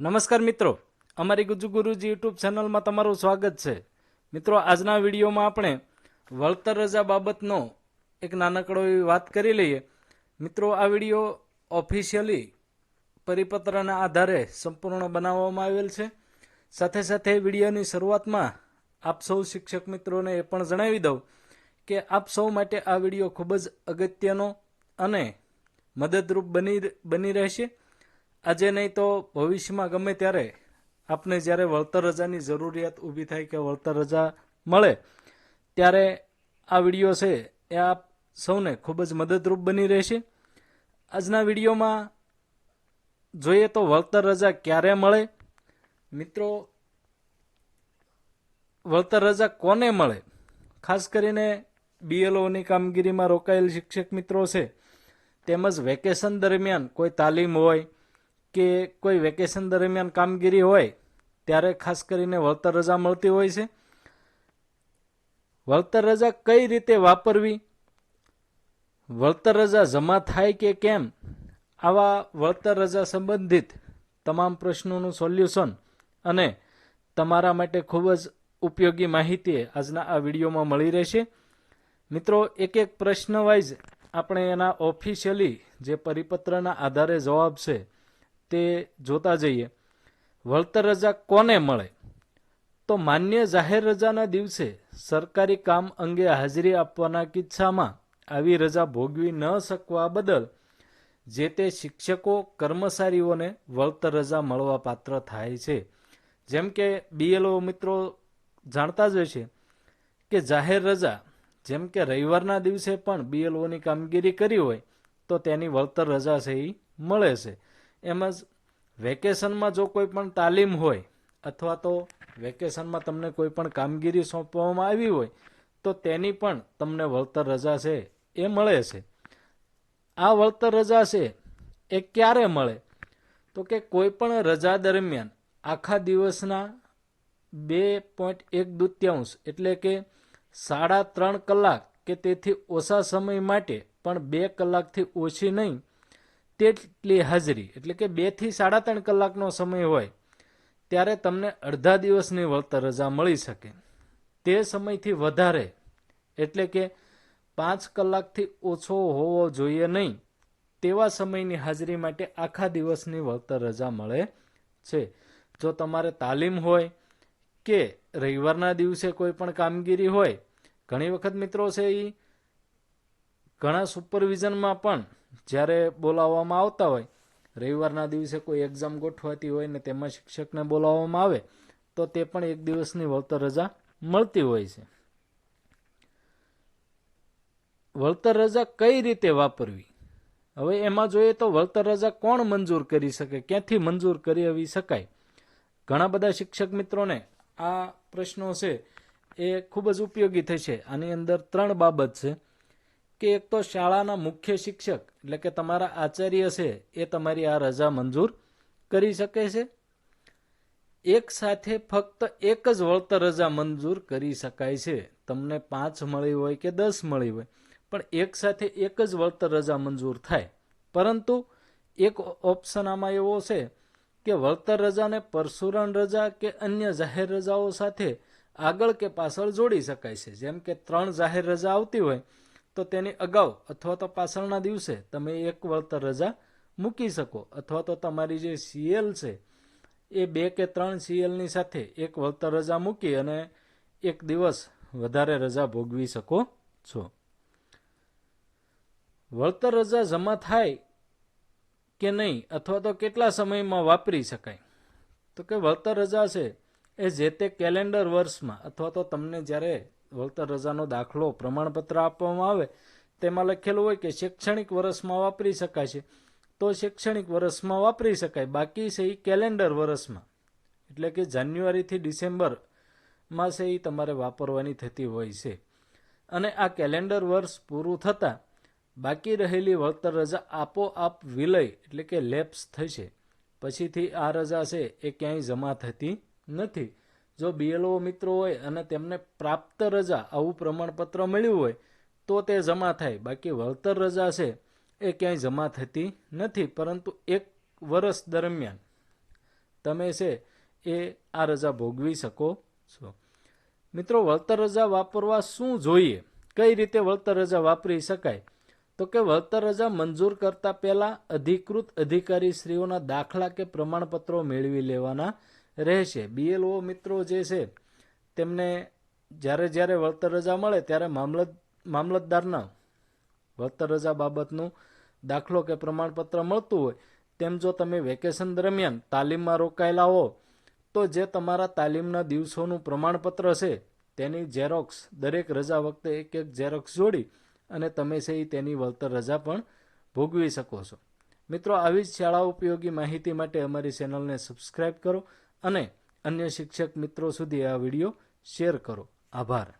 નમસ્કાર મિત્રો. અમારી ગુજુ ગુરુજી યુટ્યુબ ચેનલમાં તમારું સ્વાગત છે. મિત્રો, આજના વિડીયોમાં આપણે વળતર રજા બાબતનો એક નાનકડો એવી વાત કરી લઈએ. મિત્રો, આ વીડિયો ઓફિશિયલી પરિપત્રના આધારે સંપૂર્ણ બનાવવામાં આવેલ છે. સાથે સાથે વિડીયોની શરૂઆતમાં આપ સૌ શિક્ષક મિત્રોને એ પણ જણાવી દઉં કે આપ સૌ માટે આ વીડિયો ખૂબ જ અગત્યનો અને મદદરૂપ બની બની રહેશે. આજે નહીં તો ભવિષ્યમાં ગમે ત્યારે આપને જ્યારે વળતર રજાની જરૂરિયાત ઊભી થાય કે વળતર રજા મળે, ત્યારે આ વીડિયો છે એ આપ સૌને ખૂબ જ મદદરૂપ બની રહેશે. આજના વિડીયોમાં જોઈએ તો વળતર રજા ક્યારે મળે? મિત્રો, વળતર રજા કોને મળે? ખાસ કરીને બીએલઓની કામગીરીમાં રોકાયેલ શિક્ષક મિત્રો છે. તેમજ વેકેશન દરમિયાન કોઈ તાલીમ હોય કે કોઈ વેકેશન દરમિયાન કામગીરી હોય, ત્યારે ખાસ કરીને વળતર રજા મળતી હોય છે. વળતર રજા કઈ રીતે વાપરવી? વળતર રજા જમા થાય કે કેમ? આવા વળતર રજા સંબંધિત તમામ પ્રશ્નોનું સોલ્યુશન અને તમારા માટે ખૂબ જ ઉપયોગી માહિતી આજના આ વિડીયોમાં મળી રહેશે. મિત્રો એક એક પ્રશ્ન વાઇઝ આપણે એના ઓફિશિયલી જે પરિપત્રના આધારે જવાબ છે તે જોતા જઈએ, વળતર રજા કોને મળે? તો માન્ય જાહેર રજાના દિવસે સરકારી કામ અંગે હાજરી આપવાના કિસ્સામાં આવી રજા ભોગવી ન શકવા બદલ જે તે શિક્ષકો, કર્મચારીઓને વળતર રજા મળવા પાત્ર થાય છે. જેમ કે બીએલઓ મિત્રો જાણતા જ હોય છે કે જાહેર રજા, જેમ કે રવિવારના દિવસે પણ બીએલઓની કામગીરી કરી હોય, તો તેની વળતર રજા છે એ મળે છે. એમ જ વેકેશનમાં જો કોઈ પણ તાલીમ હોય અથવા તો વેકેશનમાં તમને કોઈ પણ કામગીરી સોંપવામાં આવી હોય, તો તેની પણ તમને વળતર રજા છે, એ મળે છે. આ વળતર રજા છે, એ ક્યારે મળે? તો કે કોઈ પણ રજા દરમિયાન આખા દિવસના બે પોઈન્ટ એક દૂત્યાંશ એટલે કે સાડા ત્રણ કલાક કે તેથી ઓછા સમય માટે પણ બે કલાકથી ઓછી નહીં તેટલી હાજરી, એટલે કે બેથી સાડા ત્રણ કલાકનો સમય હોય, ત્યારે તમને અડધા દિવસની વળતર રજા મળી શકે. તે સમયથી વધારે, એટલે કે પાંચ કલાકથી ઓછો હોવો જોઈએ નહીં, તેવા સમયની હાજરી માટે આખા દિવસની વળતર રજા મળે છે. જો તમારે તાલીમ હોય કે રવિવારના દિવસે કોઈ પણ કામગીરી હોય, ઘણી વખત મિત્રો છે એ ઘણા સુપરવિઝનમાં પણ જ્યારે બોલાવવામાં આવતા હોય, રવિવારના દિવસે કોઈ એક્ઝામ ગોઠવાતી હોય ને તેમાં શિક્ષકને બોલાવવામાં આવે, તો તે પણ એક દિવસની વળતર રજા મળતી હોય છે. વળતર રજા કઈ રીતે વાપરવી? હવે એમાં જોઈએ તો વળતર રજા કોણ મંજૂર કરી શકે, ક્યાંથી મંજૂર કરી શકાય? ઘણા બધા શિક્ષક મિત્રોને આ પ્રશ્નો છે એ ખૂબ જ ઉપયોગી થશે. આની અંદર ત્રણ બાબત છે. કે એક તો શાળાના મુખ્ય શિક્ષક, એટલે કે તમારા આચાર્ય છે, એ તમારી આ રજા મંજૂર કરી શકે છે. એક સાથે ફક્ત એક જ વળતર રજા મંજૂર કરી શકાય છે. તમને પાંચ મળી હોય કે દસ મળી હોય, પણ એક સાથે એક જ વળતર રજા મંજૂર થાય. પરંતુ એક ઓપ્શન આમાં એવો છે કે વળતર રજાને પરશુરણ રજા કે અન્ય જાહેર રજાઓ સાથે આગળ કે પાછળ જોડી શકાય છે. જેમ કે ત્રણ જાહેર રજા આવતી હોય તો તેની અગાઉ અથવા તો પાછળના દિવસે તમે એક વળતર રજા મૂકી શકો અથવા તો તમારી જે સીએલ છે, એ બે કે ત્રણ સીએલની સાથે એક વળતર રજા મૂકી અને એક દિવસ વધારે રજા ભોગવી શકો છો. વળતર રજા જમા થાય કે નહીં અથવા તો કેટલા સમયમાં વાપરી શકાય? તો કે વળતર રજા છે એ જે તે કેલેન્ડર વર્ષમાં અથવા તો તમને જ્યારે વળતર રજાનો દાખલો પ્રમાણપત્ર આપવામાં આવે, તેમાં લખેલું હોય કે શૈક્ષણિક વર્ષમાં વાપરી શકાય છે. તો શૈક્ષણિક વર્ષમાં વાપરી શકાય, બાકી છે એ કેલેન્ડર વર્ષમાં. એટલે કે જાન્યુઆરીથી ડિસેમ્બરમાં છે એ તમારે વાપરવાની થતી હોય છે. અને આ કેલેન્ડર વર્ષ પૂરું થતાં બાકી રહેલી વળતર રજા આપોઆપ વિલય, એટલે કે લેપ્સ થશે. પછીથી આ રજા છે એ ક્યાંય જમા થતી નથી. જો બીએલઓ મિત્રો હોય અને તેમને પ્રાપ્ત રજા આવું પ્રમાણપત્ર મળ્યું હોય, તો તે જમા થાય. બાકી વળતર રજા છે, એ ક્યાંય જમા થતી નથી, પરંતુ એક વર્ષ દરમિયાન તમે છે, એ આ રજા ભોગવી શકો છો. મિત્રો, વળતર રજા વાપરવા શું જોઈએ? કઈ રીતે વળતર રજા વાપરી શકાય? તો કે વળતર રજા મંજૂર કરતા પહેલા અધિકૃત અધિકારી શ્રીઓના દાખલા કે પ્રમાણપત્રો મેળવી લેવાના રહેશે. બીએલઓ મિત્રો જે છે, તેમને જ્યારે જ્યારે વળતર રજા મળે ત્યારે મામલત, મામલતદારના વળતર રજા બાબતનું દાખલો કે પ્રમાણપત્ર મળતું હોય, તેમ જો તમે વેકેશન દરમિયાન તાલીમમાં રોકાયેલા હો, તો જે તમારા તાલીમના દિવસોનું પ્રમાણપત્ર છે, તેની ઝેરોક્સ, દરેક રજા વખતે એક એક ઝેરોક્સ જોડી અને તમે છે એ તેની વળતર રજા પણ ભોગવી શકો છો. મિત્રો, આવી જ શાળા ઉપયોગી માહિતી માટે અમારી ચેનલને સબસ્ક્રાઈબ કરો અને અન્ય શિક્ષક મિત્રો સુધી આ વીડિયો શેર કરો. આભાર.